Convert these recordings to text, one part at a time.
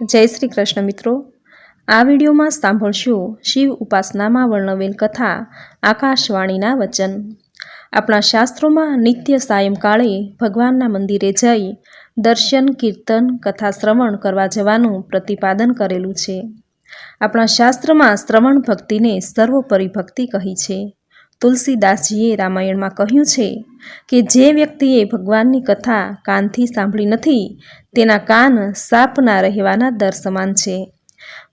જય શ્રી કૃષ્ણ મિત્રો. આ વિડીયોમાં સાંભળશો શિવ ઉપાસનામાં વર્ણવેલ કથા આકાશવાણીના વચન. આપણા શાસ્ત્રોમાં નિત્ય સાયંકાળે ભગવાનના મંદિરે જઈ દર્શન, કીર્તન, કથા શ્રવણ કરવા જવાનું પ્રતિપાદન કરેલું છે. આપણા શાસ્ત્રમાં શ્રવણ ભક્તિને સર્વોપરી ભક્તિ કહી છે. તુલસીદાસજીએ રામાયણમાં કહ્યું છે કે જે વ્યક્તિએ ભગવાનની કથા કાનથી સાંભળી નથી, તેના કાન સાપના રહેવાના દર સમાન છે.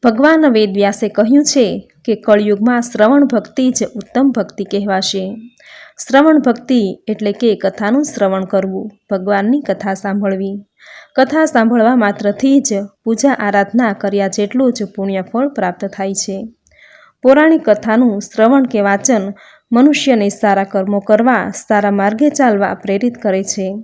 ભગવાન વેદવ્યાસે કહ્યું છે કે કળયુગમાં શ્રવણ ભક્તિ જ ઉત્તમ ભક્તિ કહેવાશે. શ્રવણ ભક્તિ એટલે કે કથાનું શ્રવણ કરવું, ભગવાનની કથા સાંભળવી. કથા સાંભળવા માત્રથી જ પૂજા આરાધના કર્યા જેટલું જ પુણ્યફળ પ્રાપ્ત થાય છે. પૌરાણિક કથાનું શ્રવણ કે વાંચન મનુષ્યને સારા કર્મો કરવા, સારા માર્ગે ચાલવા પ્રેરિત કરે છે.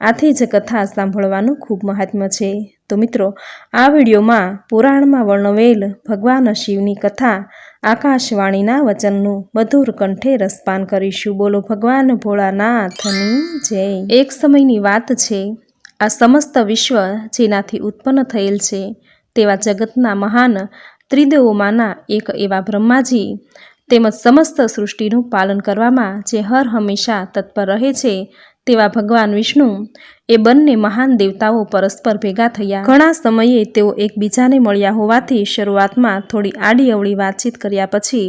આથી જ કથા સાંભળવાનું ખૂબ મહાત્મ્ય છે. તો મિત્રો, આ વિડીયોમાં પુરાણમાં વર્ણવેલ ભગવાન શિવની કથા, આકાશવાણીના વચનનું મધુર કંઠે રસપાન કરીશું. બોલો ભગવાન ભોળાનાથની જય. એક સમયની વાત છે. આ સમસ્ત વિશ્વ જેનાથી ઉત્પન્ન થયેલ છે તેવા જગતના મહાન ત્રિદેવોમાંના એક એવા બ્રહ્માજી તેમજ સમસ્ત સૃષ્ટિનું પાલન કરવામાં જે હર હંમેશા તત્પર રહે છે, તેવા ભગવાન વિષ્ણુ એ બંને મહાન દેવતાઓ પરસ્પર ભેગા થયા. ઘણા સમયે તેઓ એકબીજાને મળ્યા હોવાથી શરૂઆતમાં થોડી આડી અવળી વાતચીત કર્યા પછી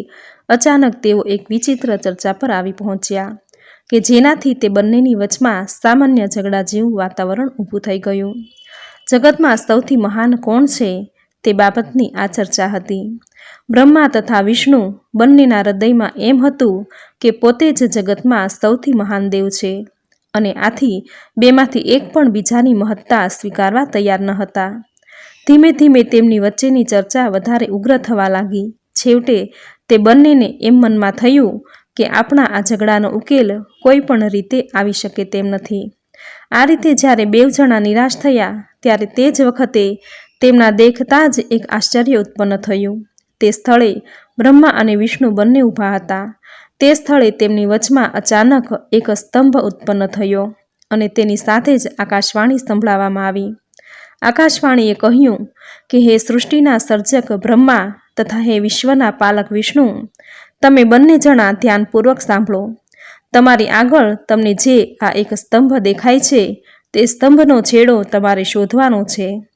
અચાનક તેઓ એક વિચિત્ર ચર્ચા પર આવી પહોંચ્યા, કે જેનાથી તે બંનેની વચમાં સામાન્ય ઝઘડા જેવું વાતાવરણ ઊભું થઈ ગયું. જગતમાં સૌથી મહાન કોણ છે? તે બાબતની આ ચર્ચા હતી. બ્રહ્મા તથા વિષ્ણુ બંનેના હૃદયમાં એમ હતું કે પોતે જ જગતમાં સૌથી મહાન દેવ છે અને આથી બેમાંથી એક પણ બીજાની મહત્તા સ્વીકારવા તૈયાર ન હતા. ધીમે ધીમે તેમની વચ્ચેની ચર્ચા વધારે ઉગ્ર થવા લાગી. છેવટે તે બંનેને એમ મનમાં થયું કે આપણા આ ઝઘડાનો ઉકેલ કોઈ પણ રીતે આવી શકે તેમ નથી. આ રીતે જ્યારે બેવ જણા નિરાશ થયા, ત્યારે તે જ વખતે તેમના દેખતા જ એક આશ્ચર્ય ઉત્પન્ન થયું. તે સ્થળે બ્રહ્મા અને વિષ્ણુ બંને ઊભા હતા. તે સ્થળે તેમની વચમાં અચાનક એક સ્તંભ ઉત્પન્ન થયો અને તેની સાથે જ આકાશવાણી સંભળાવવામાં આવી. આકાશવાણીએ કહ્યું કે, હે સૃષ્ટિના સર્જક બ્રહ્મા તથા હે વિશ્વના પાલક વિષ્ણુ, તમે બંને જણા ધ્યાનપૂર્વક સાંભળો. તમારી આગળ તમને જે આ એક સ્તંભ દેખાય છે, તે સ્તંભનો છેડો તમારે શોધવાનો છે.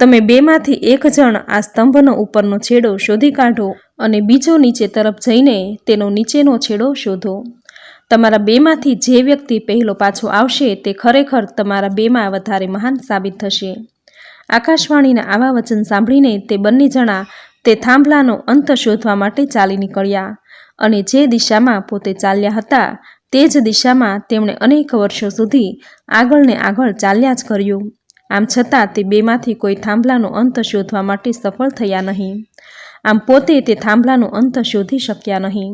તમે બેમાંથી એક જણ આ સ્તંભનો ઉપરનો છેડો શોધી કાઢો અને બીજો નીચે તરફ જઈને તેનો નીચેનો છેડો શોધો. તમારા બેમાંથી જે વ્યક્તિ પહેલો પાછો આવશે તે ખરેખર તમારા બેમાં વધારે મહાન સાબિત થશે. આકાશવાણીના આવા વચન સાંભળીને તે બંને જણા તે થાંભલાનો અંત શોધવા માટે ચાલી નીકળ્યા અને જે દિશામાં પોતે ચાલ્યા હતા તે જ દિશામાં તેમણે અનેક વર્ષો સુધી આગળ ને આગળ ચાલ્યા જ કર્યું. આમ છતાં તે બેમાંથી કોઈ થાંભલાનો અંત શોધવા માટે સફળ થયા નહીં. આમ પોતે તે થાંભલાનો અંત શોધી શક્યા નહીં.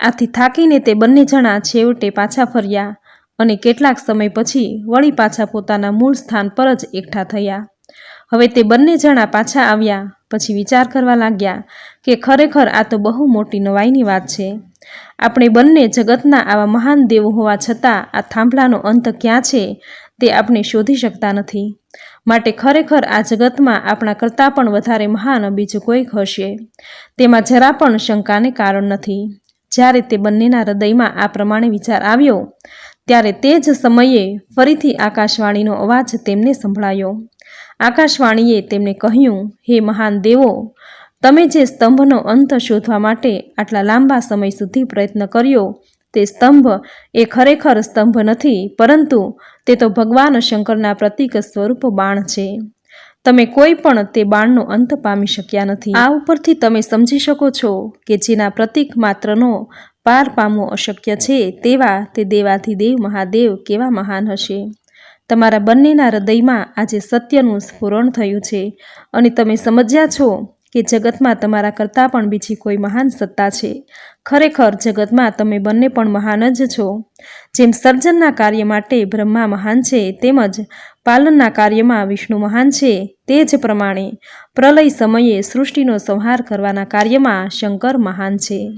આથી થાકીને તે બંને જણા છેવટે પાછા ફર્યા અને કેટલાક સમય પછી વળી પાછા પોતાના મૂળ સ્થાન પર જ એકઠા થયા. હવે તે બંને જણા પાછા આવ્યા, પછી વિચાર કરવા લાગ્યા કે ખરેખર આ તો બહુ મોટી નવાઈની વાત છે. આપણે બંને જગતના આવા મહાન દેવો હોવા છતાં આ થાંભલાનો અંત ક્યાં છે તે આપણે શોધી શકતા નથી. માટે ખરેખર આ જગતમાં આપણા કરતાં પણ વધારે મહાન બીજું કોઈક હશે. તેમાં જરા પણ શંકાને કારણ નથી. જ્યારે તે બંનેના હૃદયમાં આ પ્રમાણે વિચાર આવ્યો, ત્યારે તે જ સમયે ફરીથી આકાશવાણીનો અવાજ તેમને સંભળાયો. આકાશવાણીએ તેમને કહ્યું, હે મહાન દેવો, તમે જે સ્તંભનો અંત શોધવા માટે આટલા લાંબા સમય સુધી પ્રયત્ન કર્યો તે સ્તંભ એ ખરેખર સ્તંભ નથી, પરંતુ તે તો ભગવાન શંકરના પ્રતીક સ્વરૂપ બાણ છે. તમે કોઈ પણ તે બાણનો અંત પામી શક્યા નથી. આ ઉપરથી તમે સમજી શકો છો કે જેના પ્રતીક માત્રનો પાર પામવો અશક્ય છે તેવા તે દેવાધિદેવ મહાદેવ કેવા મહાન હશે. તમારા બંનેના હૃદયમાં આજે સત્યનું સ્ફુરણ થયું છે અને તમે સમજ્યા છો કે જગતમાં તમારા કરતાં પણ બીજી કોઈ મહાન સત્તા છે. ખરેખર જગતમાં તમે બંને પણ મહાન જ છો. જેમ સર્જનના કાર્ય માટે બ્રહ્મા મહાન છે, તેમજ પાલનના કાર્યમાં વિષ્ણુ મહાન છે, તે જ પ્રમાણે પ્રલય સમયે સૃષ્ટિનો સંહાર કરવાના કાર્યમાં શંકર મહાન છે.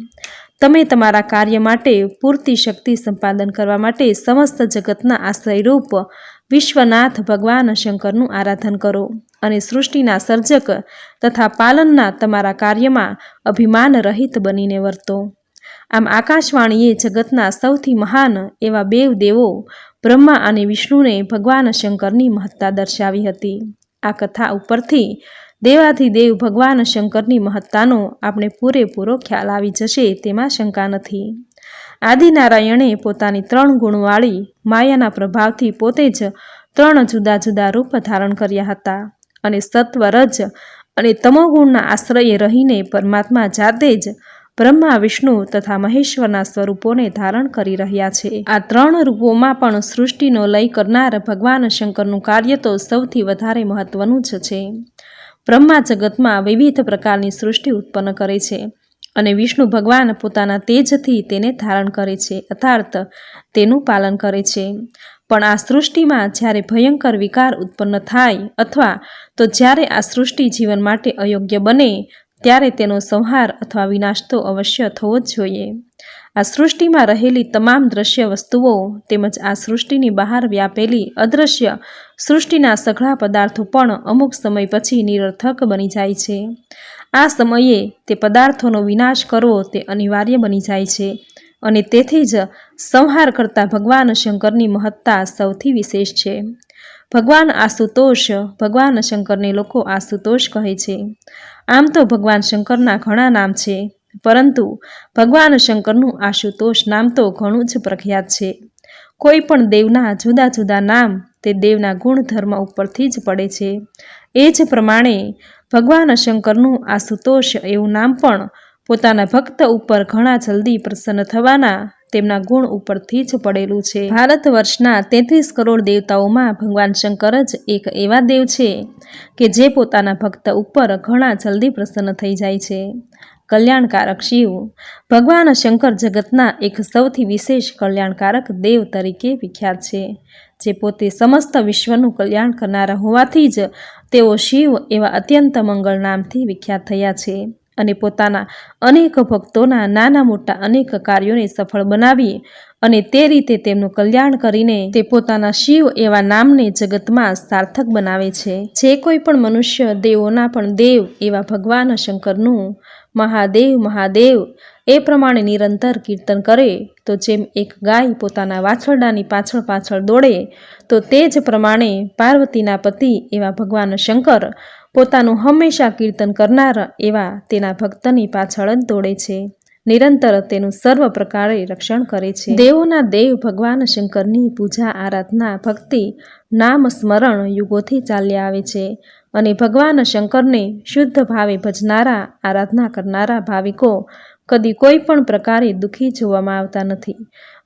તમે તમારા કાર્ય માટે પૂરતી શક્તિ સંપાદન કરવા માટે સમસ્ત જગતના આશ્રયરૂપ વિશ્વનાથ ભગવાન શંકરનું આરાધન કરો. અને સૃષ્ટિના સર્જક તથા પાલનના તમારા કાર્યમાં અભિમાન રહિત બનીને વર્તો. આમ આકાશવાણીએ જગતના સૌથી મહાન એવા બેવ દેવો, બ્રહ્મા અને વિષ્ણુને ભગવાન શંકરની મહત્તા દર્શાવી હતી. આ કથા ઉપરથી દેવાધિદેવ ભગવાન શંકરની મહત્તાનો આપણે પૂરેપૂરો ખ્યાલ આવી જશે તેમાં શંકા નથી. આદિનારાયણે પોતાની ત્રણ ગુણવાળી માયાના પ્રભાવથી પોતે જ ત્રણ જુદા જુદા રૂપ ધારણ કર્યા હતા. અને સત્વ રજ અને તમોગુણના આશ્રયે રહીને પરમાત્મા જાતે જ બ્રહ્મા, વિષ્ણુ તથા મહેશ્વરના સ્વરૂપોને ધારણ કરી રહ્યા છે. આ ત્રણ રૂપોમાં પણ સૃષ્ટિનો લય કરનાર ભગવાન શંકરનું કાર્ય તો સૌથી વધારે મહત્વનું જ છે. બ્રહ્મા જગતમાં વિવિધ પ્રકારની સૃષ્ટિ ઉત્પન્ન કરે છે અને વિષ્ણુ ભગવાન પોતાના તેજથી તેને ધારણ કરે છે અર્થાત તેનું પાલન કરે છે. પણ આ સૃષ્ટિમાં જ્યારે ભયંકર વિકાર ઉત્પન્ન થાય અથવા તો જ્યારે આ સૃષ્ટિ જીવન માટે અયોગ્ય બને, ત્યારે તેનો સંહાર અથવા વિનાશ તો અવશ્ય થવો જ જોઈએ. આ સૃષ્ટિમાં રહેલી તમામ દ્રશ્ય વસ્તુઓ તેમજ આ સૃષ્ટિની બહાર વ્યાપેલી અદૃશ્ય સૃષ્ટિના સઘળા પદાર્થો પણ અમુક સમય પછી નિરર્થક બની જાય છે. આ સમયે તે પદાર્થોનો વિનાશ કરવો તે અનિવાર્ય બની જાય છે. અને તેથી જ સંહાર કરતા ભગવાન શંકરની મહત્તા સૌથી વિશેષ છે. ભગવાન આશુતોષ, ભગવાન શંકરને લોકો આશુતોષ કહે છે. આમ તો ભગવાન શંકરના ઘણા નામ છે, પરંતુ ભગવાન શંકરનું આશુતોષ નામ તો ઘણું જ પ્રખ્યાત છે. કોઈ પણ દેવના જુદા જુદા નામ તે દેવના ગુણધર્મ ઉપરથી જ પડે છે. એ જ પ્રમાણે ભગવાન શંકરનું આશુતોષ એવું નામ પણ પોતાના ભક્ત ઉપર ઘણા જલ્દી પ્રસન્ન થવાના તેમના ગુણ ઉપરથી જ પડેલું છે. ભારત વર્ષના તેત્રીસ કરોડ દેવતાઓમાં ભગવાન શંકર જ એક એવા દેવ છે કે જે પોતાના ભક્ત ઉપર ઘણા જલ્દી પ્રસન્ન થઈ જાય છે. કલ્યાણકારક શિવ, ભગવાન શંકર જગતના એક સૌથી વિશેષ કલ્યાણકારક દેવ તરીકે વિખ્યાત છે, જે પોતે સમસ્ત વિશ્વનું કલ્યાણ કરનારા હોવાથી જ તેઓ શિવ એવા અત્યંત મંગળ નામથી વિખ્યાત થયા છે. અને પોતાના અનેક ભક્તોના નાના મોટા અનેક કાર્યોને સફળ બનાવી અને તે રીતે તેમનું કલ્યાણ કરીને તે પોતાના શિવ એવા નામને જગતમાં સાર્થક બનાવે છે. જે કોઈ પણ મનુષ્ય, દેવોના પણ દેવ એવા ભગવાન શંકરનું મહાદેવ મહાદેવ એ પ્રમાણે નિરંતર કીર્તન કરે, તો જેમ એક ગાય પોતાના વાછરડાની પાછળ પાછળ દોડે, તો તે જ પ્રમાણે પાર્વતીના પતિ એવા ભગવાન શંકર પોતાનું હંમેશા કીર્તન કરનાર એવા તેના ભક્તની પાછળ જ દોડે છે. નિરંતર તેનું સર્વ પ્રકારે રક્ષણ કરે છે. દેવોના દેવ ભગવાન શંકરની પૂજા આરાધના ભક્તિ નામ સ્મરણ યુગોથી ચાલ્યા આવે છે અને ભગવાન શંકરને શુદ્ધ ભાવે ભજનારા, આરાધના કરનારા ભાવિકો કદી કોઈ પણ પ્રકારે દુઃખી જોવામાં આવતા નથી.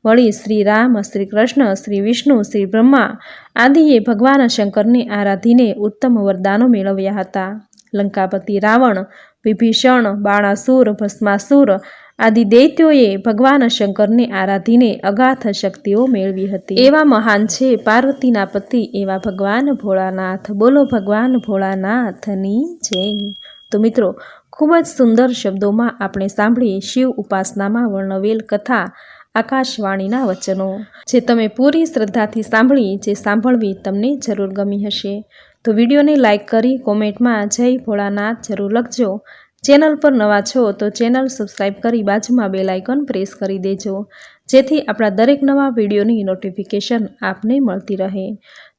વળી શ્રી રામ, શ્રી કૃષ્ણ, શ્રી વિષ્ણુ, શ્રી બ્રહ્મા આદિએ ભગવાન શંકરને આરાધીને ઉત્તમ વરદાનો મેળવ્યા હતા. લંકાપતિ રાવણ, વિભીષણ, બાણાસુર, ભસ્માસુર આદિ દૈત્યોએ ભગવાન શંકરને આરાધીને અગાથ શક્તિઓ મેળવી હતી. એવા મહાન છે પાર્વતીના પતિ એવા ભગવાન ભોળાનાથ. બોલો ભગવાન ભોળાનાથની જય. તો મિત્રો, ખૂબ જ સુંદર શબ્દોમાં આપણે સાંભળીએ શિવ ઉપાસનામાં વર્ણવેલ કથા આકાશવાણીના વચનો. જે તમે પૂરી શ્રદ્ધાથી સાંભળી, જે સાંભળવી તમને જરૂર ગમી હશે. તો વિડીયોને લાઇક કરી કોમેન્ટમાં જય ભોળાનાથ જરૂર લખજો. ચેનલ પર નવા છો તો ચેનલ સબસ્ક્રાઈબ કરી બાજુમાં બે લાઇકન પ્રેસ કરી દેજો, જેથી આપણા દરેક નવા વિડીયોની નોટિફિકેશન આપને મળતી રહે.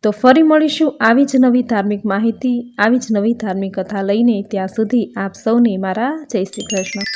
તો ફરી મળીશું આવી જ નવી ધાર્મિક માહિતી, આવી જ નવી ધાર્મિક કથા લઈને ત્યાં સુધી આપ સૌને મારા જય શ્રી કૃષ્ણ.